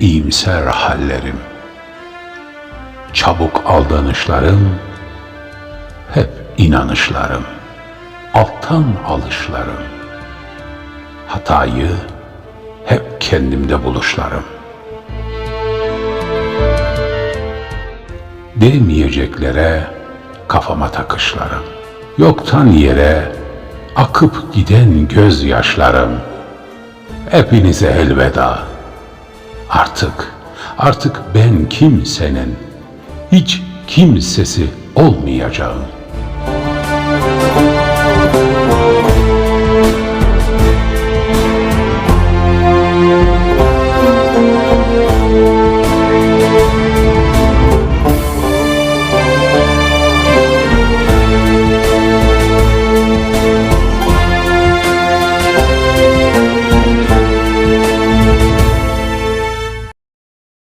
iyimser hallerim, çabuk aldanışlarım, hep inanışlarım, alttan alışlarım, hatayı hep kendimde buluşlarım. Değmeyeceklere kafama takışlarım, yoktan yere akıp giden gözyaşlarım, hepinize elveda. Artık, artık ben kimsenin, hiç kimsesi olmayacağım.